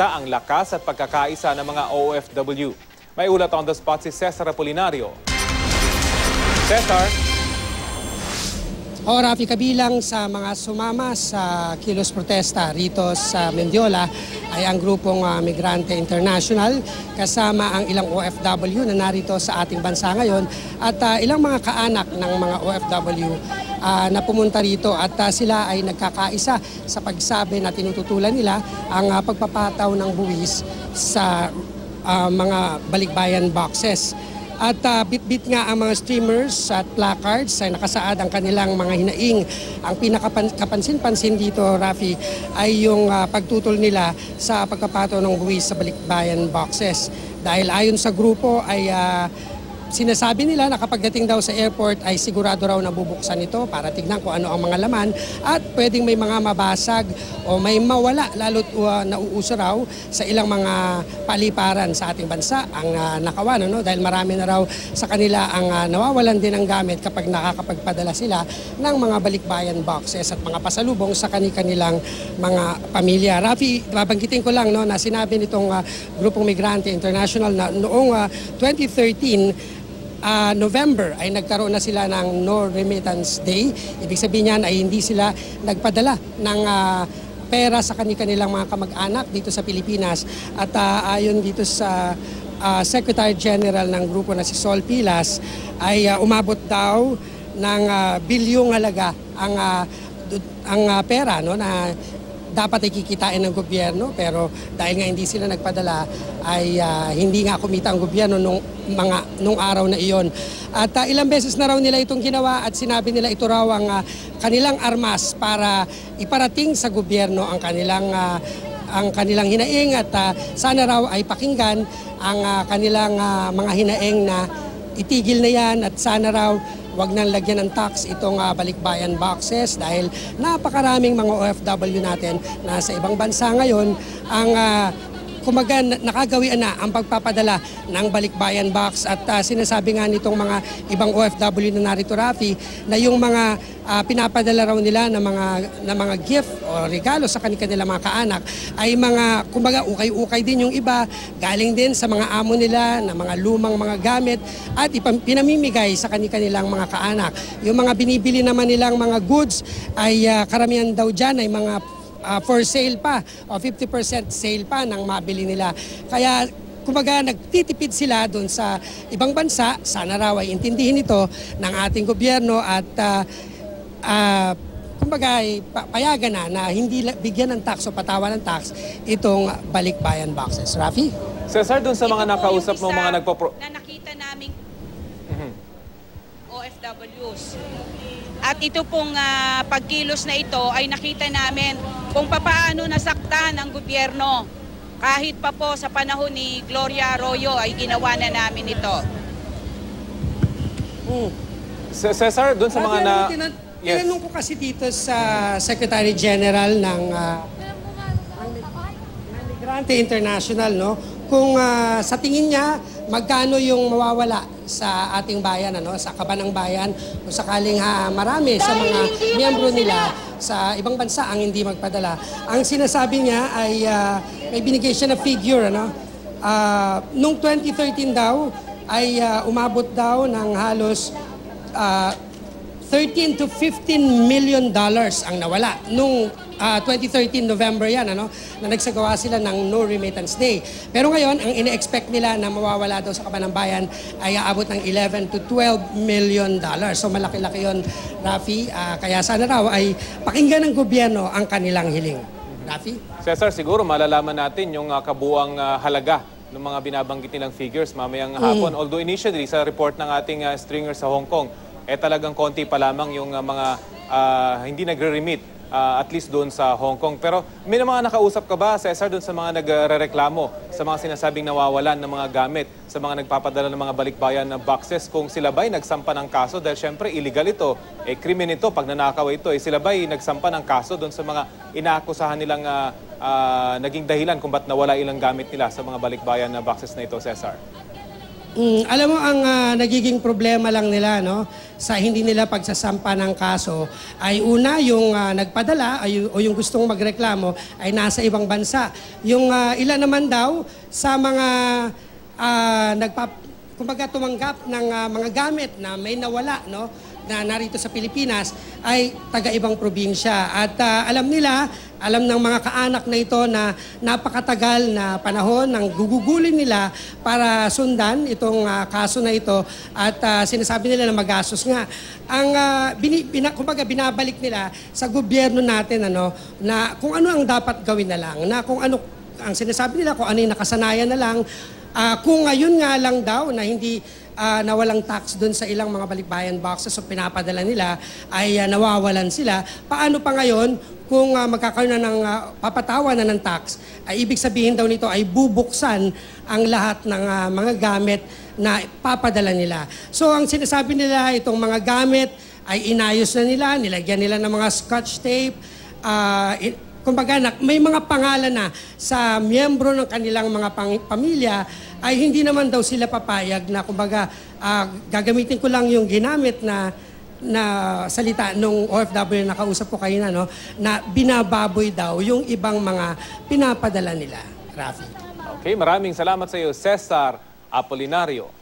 ipinakita ang lakas at pagkakaisa ng mga OFW. May ulat on the spot si Cesar Apolinario. Cesar? O Rafi, kabilang sa mga sumama sa kilos protesta rito sa Mendiola ay ang grupong ah, Migrante International kasama ang ilang OFW na narito sa ating bansa ngayon at ah, ilang mga kaanak ng mga OFW ah, na pumunta rito at ah, sila ay nagkakaisa sa pagsabi na tinututulan nila ang ah, pagpapataw ng buwis sa ah, mga balikbayan boxes. At ah, bit-bit nga ang mga streamers at placards ay nakasaad ang kanilang mga hinaing. Ang pinakapansin-pansin dito, Rafi, ay yung ah, pagtutol nila sa pagkapato ng buwis sa balikbayan boxes. Dahil ayon sa grupo ay ah, sinasabi nila na kapag dating daw sa airport ay sigurado raw na bubuksan ito para tignan kung ano ang mga laman at pwedeng may mga mabasag o may mawala lalo't uh, nauuso raw sa ilang mga paliparan sa ating bansa ang uh, nakawan ano? dahil marami na raw sa kanila ang uh, nawawalan din ng gamit kapag nakakapagpadala sila ng mga balikbayan boxes at mga pasalubong sa kanilang mga pamilya. Rafi, babanggitin ko lang no, na sinabi nitong uh, Grupong Migrante International na noong uh, 2013 ah, November ay nagkaroon na sila ng No Remittance Day. Ibig sabihin niyan ay hindi sila nagpadala ng ah, pera sa kanilang mga kamag-anak dito sa Pilipinas. At ah, ayon dito sa ah, Secretary General ng grupo na si Sol Pilas ay ah, umabot daw ng ah, bilyong halaga ang du- ang ah, pera no na dapat ay kikitain ng gobyerno pero dahil nga hindi sila nagpadala ay ah, hindi nga kumita ang gobyerno nung mga nung araw na iyon. At ah, ilang beses na raw nila itong ginawa at sinabi nila ito raw ang ah, kanilang armas para iparating sa gobyerno ang kanilang ah, ang kanilang hinaing at ah, sana raw ay pakinggan ang ah, kanilang ah, mga hinaing na itigil na yan at sana raw wag nang lagyan ng tax itong ah, balikbayan boxes dahil napakaraming mga OFW natin na sa ibang bansa ngayon ang ah, kumaga na- nakagawian na ang pagpapadala ng balikbayan box at ah, sinasabi nga nitong mga ibang OFW na narito Rafi na yung mga ah, pinapadala raw nila ng mga na mga gift o regalo sa kanilang mga kaanak ay mga kumbaga ukay-ukay din yung iba galing din sa mga amo nila na mga lumang mga gamit at pinamimigay sa kanilang mga kaanak. Yung mga binibili naman nilang mga goods ay ah, karamihan daw dyan ay mga ah, for sale pa o 50% sale pa ng mabili nila. Kaya kumbaga nagtitipid sila doon sa ibang bansa. Sana raw ay intindihin ito ng ating gobyerno at ah, ah, kumbaga ay pa- payagan na na hindi bigyan ng tax o patawan ng tax itong balikbayan boxes. Rafi? Cesar, dun sa mga Ito nakausap mo, mga nagpapro... Na nakita naming OFWs. At ito pong ah, pagkilos na ito ay nakita namin kung papaano nasaktan ang gobyerno. Kahit pa po sa panahon ni Gloria Arroyo ay ginawa na namin ito. Mm. Ce- Cesar, dun sa mga na... ano, Yes. Tinanong ko kasi dito sa Secretary General ng ng Migrante International, no? Kung ah, sa tingin niya, magkano yung mawawala sa ating bayan, ano? Sa kabanang bayan, kung sakaling ha, marami sa mga miyembro nila sa ibang bansa ang hindi magpadala. Ang sinasabi niya ay ah, may binigay siya na figure, ano? Ah, nung 2013 daw, ay ah, umabot daw ng halos ah, 13 to 15 million dollars ang nawala nung ah, 2013 November yan ano na nagsagawa sila ng no remittance day. Pero ngayon ang ine-expect nila na mawawala daw sa kabanang bayan ay aabot ng 11 to 12 million dollars. So malaki-laki 'yon, Rafi. Ah, kaya sana raw ay pakinggan ng gobyerno ang kanilang hiling. Rafi? Cesar, siguro malalaman natin yung ah, kabuang ah, halaga ng mga binabanggit nilang figures mamayang hapon. Although initially, sa report ng ating ah, stringer sa Hong Kong, eh talagang konti pa lamang yung ah, mga ah, hindi nagre-remit ah, at least doon sa Hong Kong. Pero may mga nakausap ka ba, Cesar, doon sa mga nagre-reklamo, sa mga sinasabing nawawalan ng mga gamit, sa mga nagpapadala ng mga balikbayan na boxes, kung sila ba'y nagsampa ng kaso? Dahil syempre, illegal ito, eh, krimen ito, pag nanakaw ito, eh, sila ba'y nagsampa ng kaso doon sa mga inaakusahan nilang ah, ah, naging dahilan kung ba't nawala ilang gamit nila sa mga balikbayan na boxes na ito, Cesar? Mm, alam mo, ang ah, nagiging problema lang nila no, sa hindi nila pagsasampa ng kaso ay una, yung ah, nagpadala ay, o yung gustong magreklamo ay nasa ibang bansa. Yung ah, ilan naman daw sa mga ah, nagpap, kumbaga tumanggap ng ah, mga gamit na may nawala no, na narito sa Pilipinas ay taga-ibang probinsya. At ah, alam nila, alam ng mga kaanak na ito na napakatagal na panahon ng gugugulin nila para sundan itong ah, kaso na ito at ah, sinasabi nila na magastos nga. Ang ah, bini, bina, kumbaga binabalik nila sa gobyerno natin ano na kung ano ang dapat gawin na lang, na kung ano ang sinasabi nila kung ano yung nakasanayan na lang Ah, kung ngayon nga lang daw na hindi ah, nawalang tax doon sa ilang mga balikbayan boxes o pinapadala nila ay ah, nawawalan sila, paano pa ngayon kung ah, magkakaroon na ng ah, papatawa na ng tax, ay ibig sabihin daw nito ay bubuksan ang lahat ng ah, mga gamit na papadala nila. So ang sinasabi nila itong mga gamit ay inayos na nila, nilagyan nila ng mga scotch tape, i- kumbaga nak- may mga pangalan na sa miyembro ng kanilang mga pamilya ay hindi naman daw sila papayag na kumbaga ah, gagamitin ko lang yung ginamit na na salita nung OFW na nakausap ko kayo na, no, na binababoy daw yung ibang mga pinapadala nila. Rafi. Okay, maraming salamat sa iyo, Cesar Apolinario.